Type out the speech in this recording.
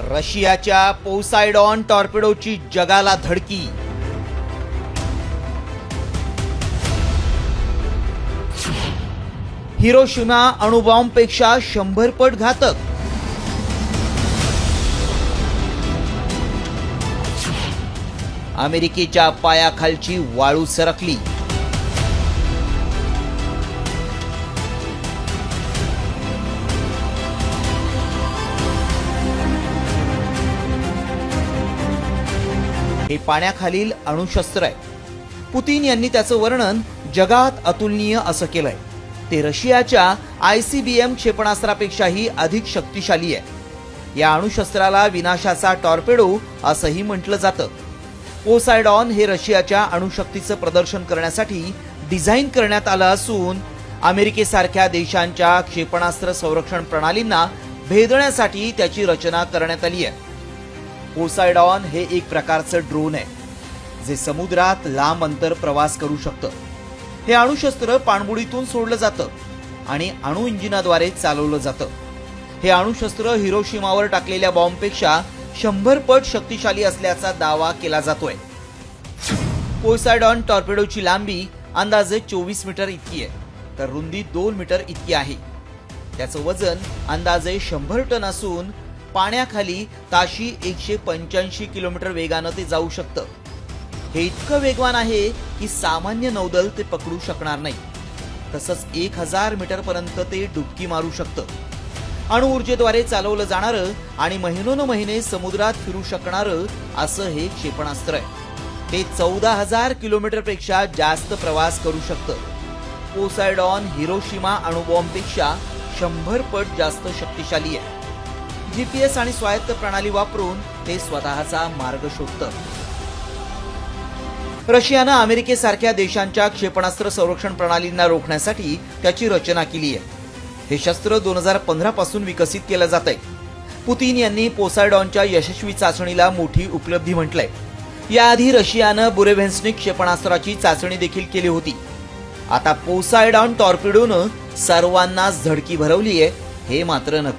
रशियाच्या पोसायडॉन टॉर्पेडोची जगाला धडकी. हिरोशिमा अणुबॉम्बपेक्षा शंभर पट घातक. अमेरिकेच्या पायाखालची वाळू सरकली. हे पाण्याखालील अणुशस्त्र आहे. पुतीन यांनी त्याचं वर्णन जगात अतुलनीय असं केलंय. ते रशियाच्या आय सी बी एम क्षेपणास्त्रापेक्षाही अधिक शक्तिशाली आहे. या अणुशस्त्राला विनाशाचा टॉर्पेडो असंही म्हटलं जातं. पोसायडॉन हे रशियाच्या अणुशक्तीचं प्रदर्शन करण्यासाठी डिझाईन करण्यात आलं असून अमेरिकेसारख्या देशांच्या क्षेपणास्त्र संरक्षण प्रणालींना भेदण्यासाठी त्याची रचना करण्यात आली आहे. पोसायडॉन हे एक प्रकारचं ड्रोन आहे जे समुद्रात लांब अंतर प्रवास करू शकतं. हे अणुशस्त्र पाणबुडीतून सोडलं जातं आणि अणु इंजिनाद्वारे चालवलं जातं. हे अणुशस्त्र हिरोशिमावर टाकलेल्या बॉम्बपेक्षा शंभर पट शक्तिशाली असल्याचा दावा केला जातोय. पोसायडॉन टॉर्पेडोची लांबी अंदाजे चोवीस मीटर इतकी आहे तर रुंदी दोन मीटर इतकी आहे. त्याचं वजन अंदाजे शंभर टन असून पाण्याखाली ताशी एकशे पंच्याऐंशी किलोमीटर वेगानं ते जाऊ शकतं. हे इतकं वेगवान आहे की सामान्य नौदल ते पकडू शकणार नाही. तसंच एक हजार मीटर पर्यंत ते डुबकी मारू शकतं. अणुऊर्जेद्वारे चालवलं जाणारं आणि महिनोन महिने समुद्रात फिरू शकणारं असं हे क्षेपणास्त्र आहे. ते चौदा हजार किलोमीटरपेक्षा जास्त प्रवास करू शकतं. पोसायडॉन हिरोशिमा अणुबॉम्बपेक्षा शंभर पट जास्त शक्तिशाली आहे. जीपीएस आणि स्वायत्त प्रणाली वापरून ते स्वतःचा मार्ग शोधतं. रशियानं अमेरिकेसारख्या देशांच्या क्षेपणास्त्र संरक्षण प्रणालींना रोखण्यासाठी त्याची रचना केली आहे. हे शस्त्र दोन हजार पंधरा पासून विकसित केलं जात आहे पुतीन यांनी पोसायडॉनच्या यशस्वी चाचणीला मोठी उपलब्धी म्हटलंय. याआधी रशियानं बुरेव्हेन्सनिक क्षेपणास्त्राची चाचणी देखील केली होती. आता पोसायडॉन टॉर्पिडोनं सर्वांनाच धडकी भरवली आहे हे मात्र नक्की.